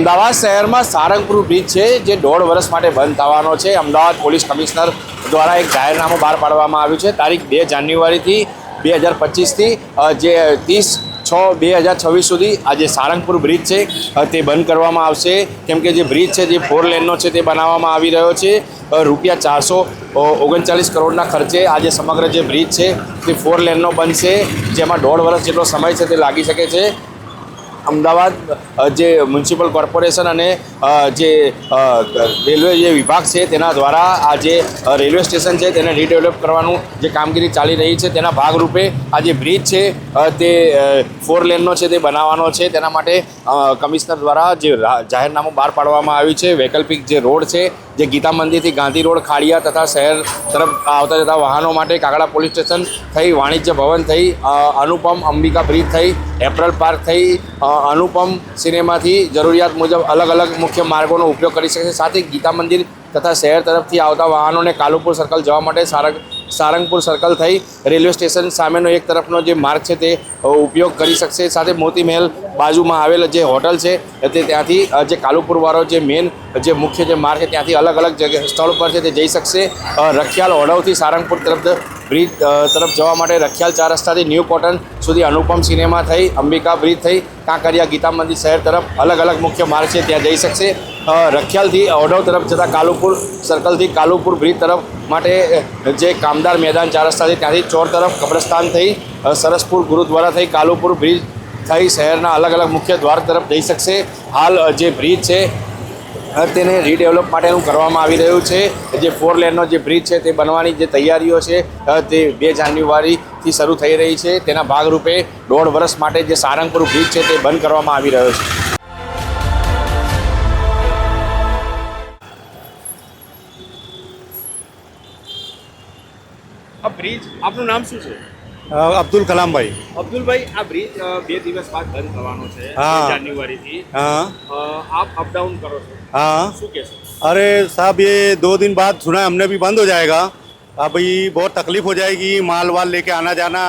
અમદાવાદ શહેરમાં સારંગપુર બ્રિજ છે, જે દોઢ વર્ષ માટે બંધ થવાનો છે. અમદાવાદ પોલીસ કમિશનર દ્વારા એક જાહેરનામું બહાર પાડવામાં આવ્યું છે. તારીખ બે જાન્યુઆરીથી બે હજાર પચીસથી જે ત્રીસ છ બે હજાર છવ્વીસ સુધી આ જે સારંગપુર બ્રિજ છે તે બંધ કરવામાં આવશે. કેમ કે જે બ્રિજ છે, જે ફોર લેનનો છે, તે બનાવવામાં આવી રહ્યો છે. રૂપિયા ચારસો ઓગણચાલીસ કરોડના ખર્ચે આ જે સમગ્ર જે બ્રિજ છે, તે ફોર લેનનો બનશે, જેમાં દોઢ વર્ષ જેટલો સમય છે, તે લાગી શકે છે. અમદાવાદ જે મ્યુનિસિપલ કોર્પોરેશન અને જે રેલવે જે વિભાગ છે તેના દ્વારા આ જે રેલવે સ્ટેશન છે તેને રીડેવલપ કરવાનું જે કામગીરી ચાલી રહી છે તેના ભાગરૂપે આ જે બ્રિજ છે તે ફોર લેનનો છે, તે બનાવવાનો છે. તેના માટે કમિશનર દ્વારા જે જાહેરનામું બહાર પાડવામાં આવ્યું છે, વૈકલ્પિક જે રોડ છે, જે ગીતા મંદિરથી ગાંધી રોડ, ખાડિયા તથા શહેર તરફ આવતા જતા વાહનો માટે કાગડા પોલીસ સ્ટેશન થઈ, વાણિજ્ય ભવન થઈ અનુપમ અંબિકા બ્રિજ થઈ, એપ્રલ પાર્ક થઈ અનુપમ સિનેમાથી જરૂરિયાત મુજબ અલગ અલગ મુખ્ય માર્ગોનો ઉપયોગ કરી શકશે સાથે ગીતા મંદિર તથા શહેર તરફથી આવતા વાહનોને કાલુપુર સર્કલ જવા માટે સારંગ સારંગપુર સર્કલ થઈ રેલવે સ્ટેશન સામેનો એક તરફનો જે માર્ગ છે તે ઉપયોગ કરી શકશે. સાથે મોતી મહેલ બાજુમાં આવેલ જે હોટલ છે, તે ત્યાંથી જે કાલુપુરવાળો જે મેન, જે મુખ્ય જે માર્ગ છે, ત્યાંથી અલગ અલગ જગ્યા, સ્થળ પર છે તે જઈ શકશે. રખિયાલ ઓઢવથી સારંગપુર તરફ બ્રિજ તરફ જવા માટે રખિયાલ ચાર રસ્તાથી ન્યૂ કોટન સુધી અનુપમ સિનેમા થઈ, અંબિકા બ્રિજ થઈ કાંકરિયા ગીતા મંદિર શહેર તરફ અલગ અલગ મુખ્ય માર્ગ છે, ત્યાં જઈ શકશે. રખિયાલથી ઓઢવ તરફ જતા કાલુપુર સર્કલથી કાલુપુર બ્રિજ તરફ માટે જે કામદાર મેદાન ચાર છે, ત્યાંથી ચોર તરફ કબ્રસ્તાન થઈ સરસપુર ગુરુદ્વારા થઈ, કાલુપુર બ્રિજ થઈ શહેરના અલગ અલગ મુખ્ય દ્વાર તરફ જઈ શકશે. હાલ જે બ્રિજ છે તેને રીડેવલપ માટેનું કરવામાં આવી રહ્યું છે. જે ફોર લેનનો જે બ્રિજ છે તે બનવાની જે તૈયારીઓ છે તે બે જાન્યુઆરીથી શરૂ થઈ રહી છે. તેના ભાગરૂપે દોઢ વર્ષ માટે જે સારંગપુર બ્રિજ છે તે બંધ કરવામાં આવી રહ્યો છે. આ બ્રિજ આપનું નામ શું છે? અબ્દુલ કલામભાઈ અબ્દુલભાઈ આ બ્રિજ બે દિવસ બાદ બંધ થવાનો છે હા. જાન્યુઆરીથી हाँ આપ અપડાઉન કરો છો हाँ શું કહેશો अरे साहब ये दो दिन बाद सुना है हमने भी बंद हो जाएगा अभी बहुत तकलीफ हो जाएगी माल वाल लेके आना जाना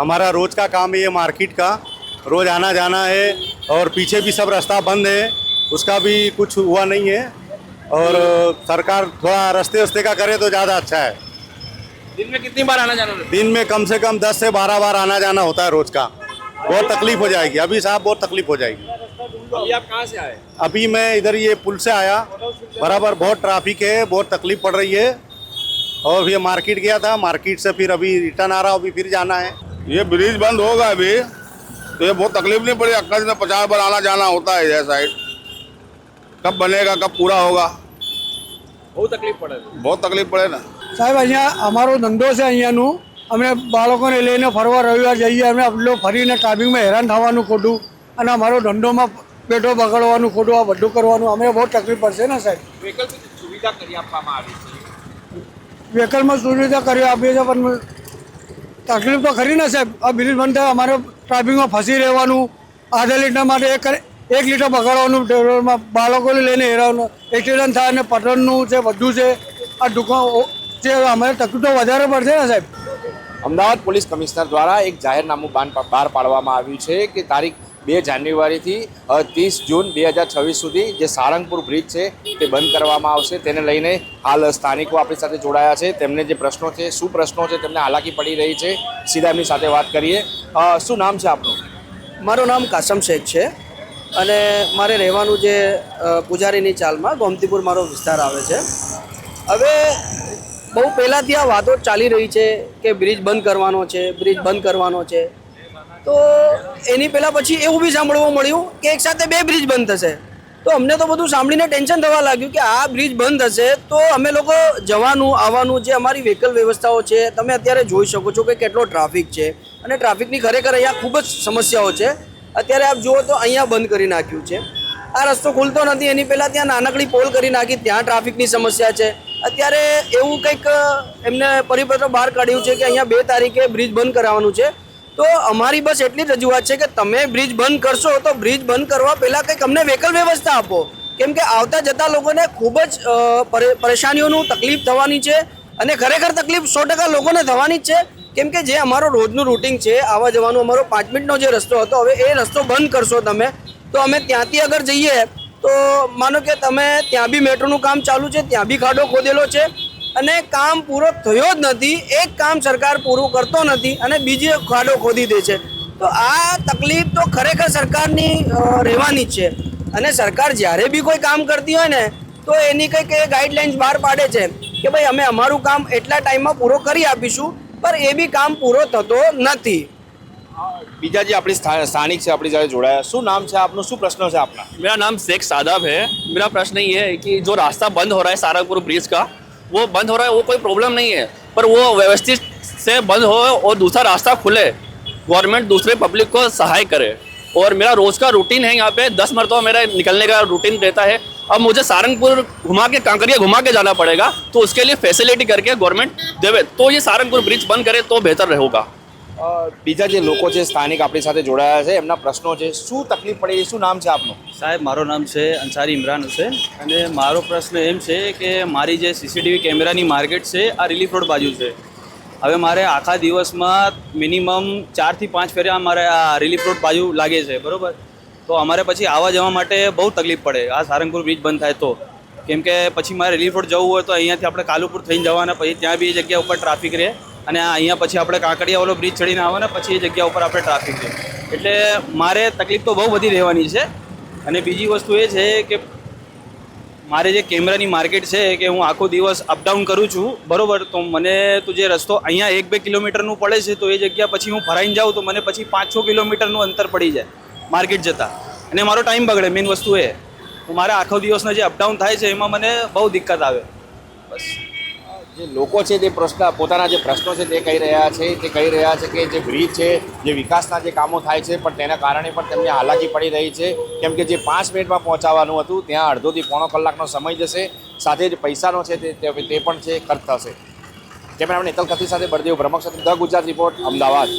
हमारा रोज का काम है ये मार्केट का रोज आना जाना है और पीछे भी सब रास्ता बंद है उसका भी कुछ हुआ नहीं है और सरकार थोड़ा रास्ते वस्ते का करे तो ज़्यादा अच्छा है दिन में कितनी बार आना जाना दिन में कम से कम दस से बारह बार आना जाना होता है रोज का। बहुत तकलीफ़ हो जाएगी। अभी साहब बहुत तकलीफ़ हो जाएगी। अभी आप कहाँ से आए? अभी मैं इधर ये पुल से आया। बराबर बहुत ट्रैफ़िक है बहुत तकलीफ़ पड़ रही है। और ये मार्केट गया था मार्केट से फिर अभी रिटर्न आ रहा अभी फिर जाना है। ये ब्रिज बंद होगा अभी। तो ये बहुत तकलीफ़ नहीं पड़ी। अक्का से पचास बार आना जाना होता है साइड कब बनेगा कब पूरा होगा? बहुत तकलीफ़ पड़े बहुत तकलीफ़ पड़े ना। સાહેબ અહીંયા અમારો ધંધો છે અહીંયાનું. અમે બાળકોને લઈને ફરવા રવિવાર જઈએ અમે આટલો ફરીને ટ્રાફિકમાં હેરાન થવાનું ખોટું અને અમારો ધંધોમાં પેટો બગાડવાનું ખોટું આ બધું કરવાનું અમે બહુ તકલીફ પડશે ને સાહેબ. સુવિધા કરી આપવામાં આવી છે. વ્હીકલમાં સુવિધા કરી આપીએ છીએ પણ તકલીફ તો ખરી ને સાહેબ. આ બિલ બંધ થાય અમારે ટ્રાફિકમાં ફસી રહેવાનું આધા લીટર માટે એક એક લીટર બગાડવાનું ડ્રાઈવરમાં બાળકોને લઈને હેરાન એક્સિડન્ટ થાય અને પટનનું છે બધું છે આ દુકાન છે અમારે તકલીફો તો વધારે પડશે ને સાહેબ? અમદાવાદ પોલીસ કમિશનર દ્વારા એક જાહેરનામું બાન- બહાર પાડવામાં આવ્યું છે કે તારીખ બે જાન્યુઆરીથી ત્રીસ જૂન બે હજાર છવ્વીસ સુધી જે સારંગપુર બ્રિજ છે તે બંધ કરવામાં આવશે. તેને લઈને હાલ સ્થાનિકો આપણી સાથે જોડાયા છે. તેમને જે પ્રશ્નો છે શું પ્રશ્નો છે તેમને હાલાકી પડી રહી છે સીધા એમની સાથે વાત કરીએ. શું નામ છે આપનું? મારું નામ કાસમ શેખ છે અને મારે રહેવાનું જે પૂજારીની ચાલમાં ગોમતીપુર મારો વિસ્તાર આવે છે. હવે બહુ પહેલાંથી આ વાતો ચાલી રહી છે કે બ્રિજ બંધ કરવાનો છે, બ્રિજ બંધ કરવાનો છે. તો એની પહેલાં પછી એવું બી સાંભળવા મળ્યું કે એક સાથે બે બ્રિજ બંધ થશે. તો અમને તો બધું સાંભળીને ટેન્શન થવા લાગ્યું કે આ બ્રિજ બંધ થશે તો અમે લોકો જવાનું, આવવાનું જે અમારી વ્હીકલ વ્યવસ્થાઓ છે, તમે અત્યારે જોઈ શકો છો કે કેટલો ટ્રાફિક છે. અને ટ્રાફિકની ખરેખર અહીંયા ખૂબ જ સમસ્યાઓ છે. અત્યારે આપ જુઓ તો અહીંયા બંધ કરી નાખ્યું છે. આ રસ્તો ખુલતો નથી. એની પહેલાં ત્યાં નાનકડી પોલ કરી નાખી. ત્યાં ટ્રાફિકની સમસ્યા છે. અત્યારે એવું કંઈક એમને પરિપત્ર બહાર કાઢ્યું છે કે અહીંયા બે તારીખે બ્રિજ બંધ કરાવવાનું છે. તો અમારી બસ એટલી જ રજૂઆત છે કે તમે બ્રિજ બંધ કરશો તો બ્રિજ બંધ કરવા પહેલાં કંઈક અમને વ્હીકલ વ્યવસ્થા આપો. કેમ કે આવતા જતા લોકોને ખૂબ જ પરેશાનીઓનું તકલીફ થવાની છે અને ખરેખર તકલીફ સો ટકા લોકોને થવાની જ છે. કેમ કે જે અમારો રોજનું રૂટિંગ છે, આવવા જવાનો અમારો પાંચ મિનિટનો જે રસ્તો હતો, હવે એ રસ્તો બંધ કરશો તમે. તો અમે ત્યાંથી અગર જઈએ તો માનો કે તમે ત્યાં બી મેટ્રોનું કામ ચાલુ છે, ત્યાં બી ખાડો ખોદેલો છે અને કામ પૂરો થયો જ નથી, એક કામ સરકાર પૂરું કરતો નથી અને બીજી ખાડો ખોદી દે છે. તો આ તકલીફ તો ખરેખર સરકારની રહેવાની જ છે. અને સરકાર જ્યારે બી કોઈ કામ કરતી હોય ને, તો એની કંઈક એ ગાઈડલાઇન્સ બહાર પાડે છે કે ભાઈ અમે અમારું કામ એટલા ટાઈમમાં પૂરો કરી આપીશું, પણ એ બી કામ પૂરો થતો નથી. બીજા જે આપણી સ્થા- સ્થાનિક છે આપણી સાથે જોડાયા શું નામ છે આપનું શું પ્રશ્ન છે આપના मेरा नाम शेख सादाब है मेरा प्रश्न ये है कि जो रास्ता बंद हो रहा है सारंगपुर ब्रिज का वो बंद हो रहा है वो कोई प्रॉब्लम नहीं है पर वो व्यवस्थित से बंद हो और दूसरा रास्ता खुले गवर्नमेंट दूसरे पब्लिक को सहाय करे और मेरा रोज का रूटीन है यहाँ पे दस मरतबा मेरा निकलने का रूटीन रहता है अब मुझे सारंगपुर घुमा के कांकरिया घुमा के जाना पड़ेगा तो उसके लिए फैसिलिटी करके गवर्नमेंट देवे तो ये सारंगपुर ब्रिज बंद करे तो बेहतर रहेगा અ, બીજા જે લોકો છે, સ્થાનિક આપણી સાથે જોડાયા છે, એમના પ્રશ્નો છે, શું તકલીફ પડી શું નામ છે આપનું? સાહેબ, મારું નામ છે અંસારી ઇમરાન હુસેન અને મારો પ્રશ્ન એમ છે કે મારી જે સીસીટીવી કેમેરાની માર્કેટ છે, આ રિલીફ રોડ બાજુ છે. હવે મારે આખા દિવસમાં મિનિમમ ચારથી પાંચ ફેરા મારે આ રિલીફ રોડ બાજુ લાગે છે, બરાબર? તો અમારે પછી આવવા જવા માટે બહુ તકલીફ પડે, આ સારંગપુર બ્રિજ બંધ થાય તો. કેમ કે પછી મારે રિલીફ રોડ જવું હોય તો અહીંયાથી આપણે કાલુપુર થઈને જવાના, પછી ત્યાં બી એ જગ્યા ઉપર ટ્રાફિક રહે. અને અહીંયા પછી આપણે કાંકરિયા વાળો બ્રિજ ચડીને આવવાના પછી એ જગ્યા ઉપર આપણે ટ્રાફિક છે. એટલે મારે તકલીફ તો બહુ બધી રહેવાની છે. અને બીજી વસ્તુ એ છે કે મારે જે કેમેરાની માર્કેટ છે કે હું આખો દિવસ અપડાઉન કરું છું, બરાબર? તો મને તો જે રસ્તો અહીંયા એક બે કિલોમીટરનું પડે છે, તો એ જગ્યા પછી હું ફરાઈને જાઉં તો મને પછી પાંચ છ કિલોમીટરનું અંતર પડી જાય માર્કેટ જતાં. અને મારો ટાઈમ બગડે મેઇન વસ્તુ એ. મારે આખો દિવસના જે અપડાઉન થાય છે, એમાં મને બહુ દિક્કત આવે. બસ. જે લોકો છે તે પ્રશ્ન, પોતાના જે પ્રશ્નો છે તે કહી રહ્યા છે, તે કહી રહ્યા છે કે જે બ્રિજ છે, જે વિકાસના જે કામો થાય છે, પણ તેના કારણે પણ તેમને હાલાકી પડી રહી છે. કેમ કે જે પાંચ મિનિટમાં પહોંચાવાનું હતું, ત્યાં અડધોથી પોણો કલાકનો સમય જશે. સાથે જે પૈસાનો છે તે તે પણ છે, ખર્ચ થશે. કેમેરામેન નેતલ ખત્રી સાથે બળદેવ બ્રહ્મક્ષત્ર, ધ ગુજરાત રિપોર્ટ, અમદાવાદ.